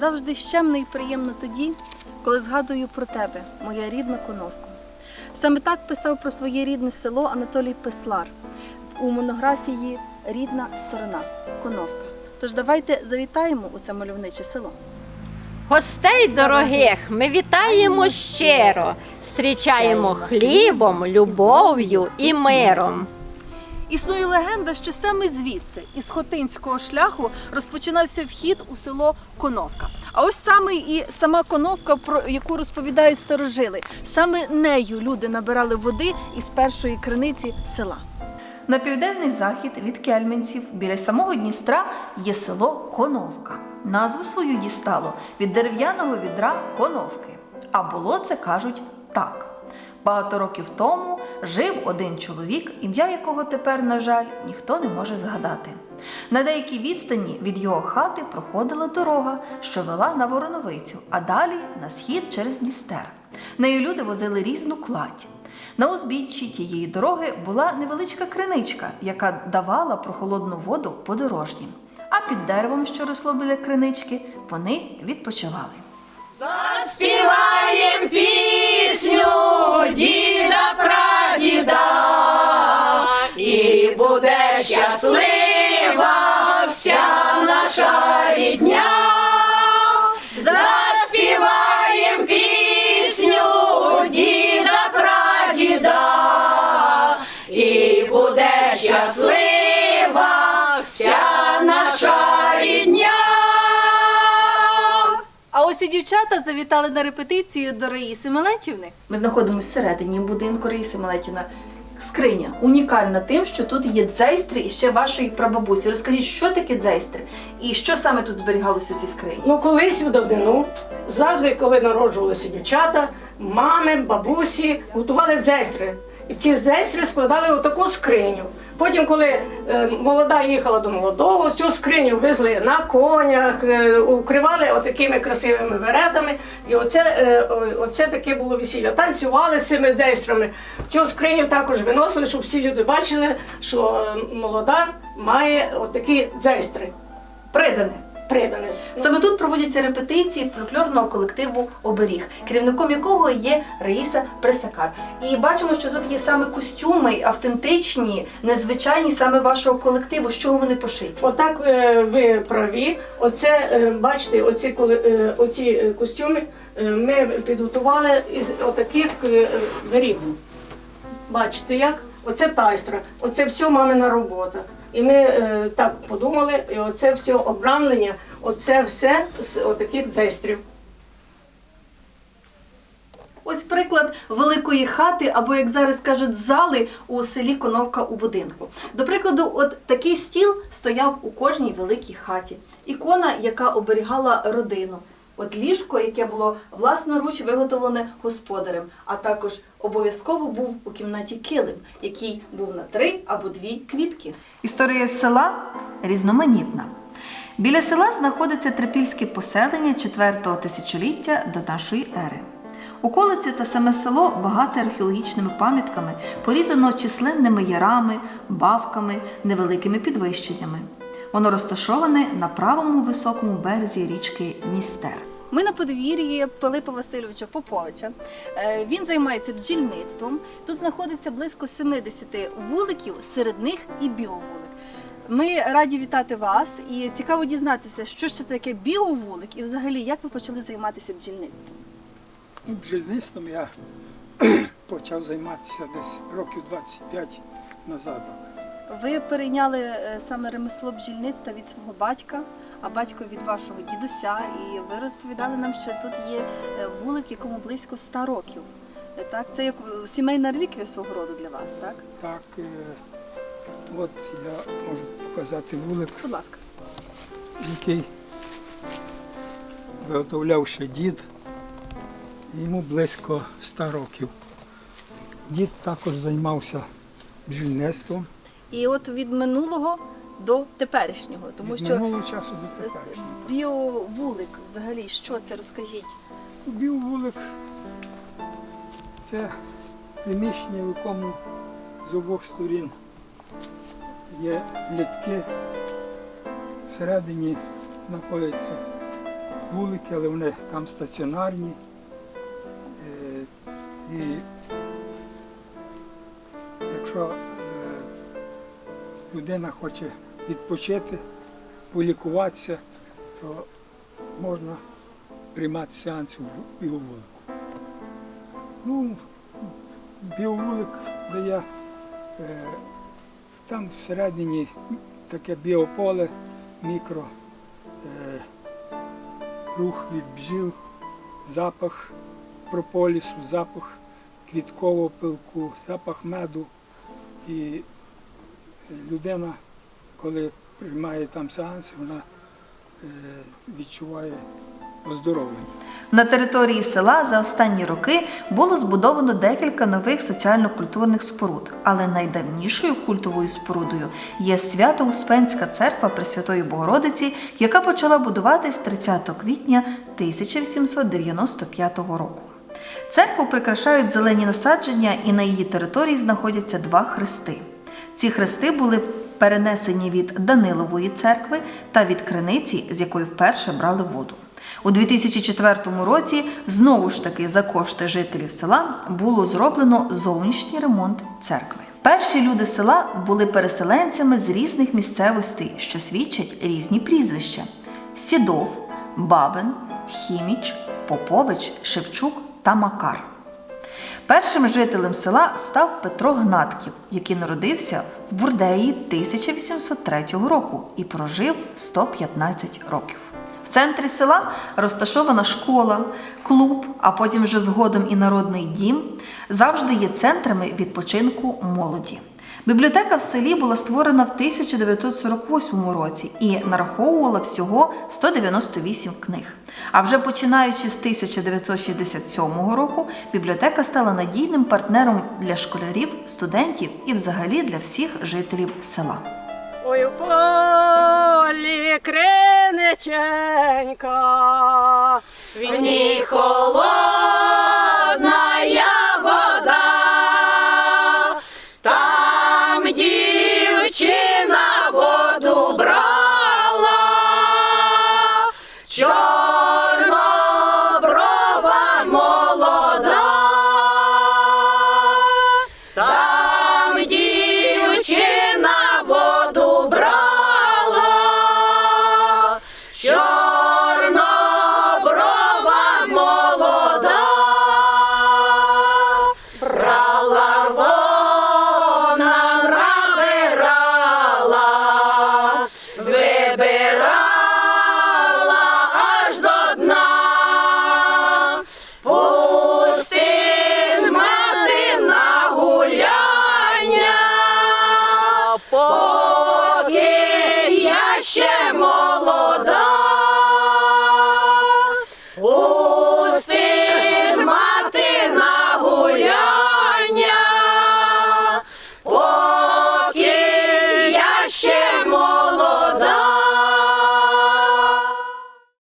завжди щемно і приємно тоді, коли згадую про тебе, моя рідна коновко. Саме так писав про своє рідне село Анатолій Песлар у монографії Рідна сторона Коновка. Тож давайте завітаємо у це мальовниче село. Гостей дорогих ми вітаємо щиро, зустрічаємо хлібом, любов'ю і миром. Існує легенда, що саме звідси, із Хотинського шляху, розпочинався вхід у село Коновка. А ось саме і сама Коновка, про яку розповідають старожили. Саме нею люди набирали води із першої криниці села. На південний захід від Кельменців біля самого Дністра є село Коновка. Назву свою дістало від дерев'яного відра Коновки. А було це кажуть так. Багато років тому жив один чоловік, ім'я якого тепер, на жаль, ніхто не може згадати. На деякій відстані від його хати проходила дорога, що вела на Вороновицю, а далі на схід через Дністер. Нею люди возили різну кладь. На узбіччі тієї дороги була невеличка криничка, яка давала прохолодну воду подорожнім. А під деревом, що росло біля кринички, вони відпочивали. Співаєм пісню дівчата завітали на репетицію до Раїси Мелетівни. Ми знаходимося всередині будинку Раїси Мелетівна. Скриня унікальна тим, що тут є дзейстри і ще вашої прабабусі. Розкажіть, що таке дзейстри? І що саме тут зберігалося у цій скрині? Ну, колись в давнину, завжди, коли народжувалися дівчата, мами, бабусі готували дзестри. І ці дзестри складали у таку скриню. Потім, коли е, молода їхала до молодого, цю скриню везли на конях, е, укривали отакими красивими веретами. І оце, е, оце таке було весілля. Танцювали з цими дейстрами. Цю скриню також виносили, щоб всі люди бачили, що молода має отакі дзейстри. Придане. Придані. Саме тут проводяться репетиції фольклорного колективу Оберіг, керівником якого є Раїса Пресакар. І бачимо, що тут є саме костюми автентичні, незвичайні саме вашого колективу. З чого вони пошиті? Отак е, ви праві. Оце е, бачите, оці коли е, оці костюми е, ми підготували із отаких е. Бачите як? Оце тайстра, оце все мамина робота. І ми е, так подумали, і оце все обрамлення, оце все з отаких дзестрів. Ось приклад великої хати, або як зараз кажуть, зали у селі Коновка у будинку. До прикладу, от такий стіл стояв у кожній великій хаті. Ікона, яка оберігала родину. От ліжко, яке було власноруч виготовлене господарем, а також обов'язково був у кімнаті килим, який був на три або дві квітки. Історія села різноманітна. Біля села знаходиться трипільське поселення 4-го тисячоліття до нашої ери. Околиці та саме село багате археологічними пам'ятками, порізано численними ярами, бавками, невеликими підвищеннями. Воно розташоване на правому високому березі річки Дністер. Ми на подвір'ї Пилипа Васильовича Поповича. Е, Він займається бджільництвом. Тут знаходиться близько 70 вуликів, серед них і біовулик. Ми раді вітати вас і цікаво дізнатися, що ж це таке біовулик і взагалі як ви почали займатися бджільництвом. Бджільництвом я почав займатися десь років 25 назад. Ви перейняли е, саме ремесло бджільництва від свого батька, а батько від вашого дідуся. І ви розповідали нам, що тут є е, вулик, якому близько 100 років. Е, Так, це як е, сімейна реліквія свого роду для вас, так? Так, от я можу показати вулик, Будь ласка. який виготовляв ще дід. Йому близько 100 років. Дід також займався бджільництвом І от від минулого до теперішнього, тому від що минулого часу до теперішнього. біовулик взагалі, що це розкажіть? Білвулик це приміщення, в якому з обох сторін є літки. Всередині знаходиться вулики, але вони там стаціонарні. Е, І якщо е, людина хоче відпочити, полікуватися, то можна приймати сеанси в біовулику. Ну, біовулик дає е, там всередині таке біополе, мікро, е, рух від бджіл, запах прополісу, запах квіткового пилку, запах меду. І людина, коли приймає там сеанси, вона е, відчуває оздоровлення. На території села за останні роки було збудовано декілька нових соціально-культурних споруд, але найдавнішою культовою спорудою є Свято-Успенська церква Пресвятої Богородиці, яка почала будуватись 30 квітня 1895 року. Церкву прикрашають зелені насадження, і на її території знаходяться два хрести. Ці хрести були перенесені від Данилової церкви та від криниці, з якої вперше брали воду. У 2004 році знову ж таки за кошти жителів села було зроблено зовнішній ремонт церкви. Перші люди села були переселенцями з різних місцевостей, що свідчать різні прізвища: Сідов, Бабин, Хіміч, Попович, Шевчук та Макар. Першим жителем села став Петро Гнатків, який народився в Бурдеї 1803 року і прожив 115 років. В центрі села розташована школа, клуб, а потім вже згодом і народний дім, завжди є центрами відпочинку молоді. Бібліотека в селі була створена в 1948 році і нараховувала всього 198 книг. А вже починаючи з 1967 року, бібліотека стала надійним партнером для школярів, студентів і взагалі для всіх жителів села. Ой, у полі криниченька, в ній холодна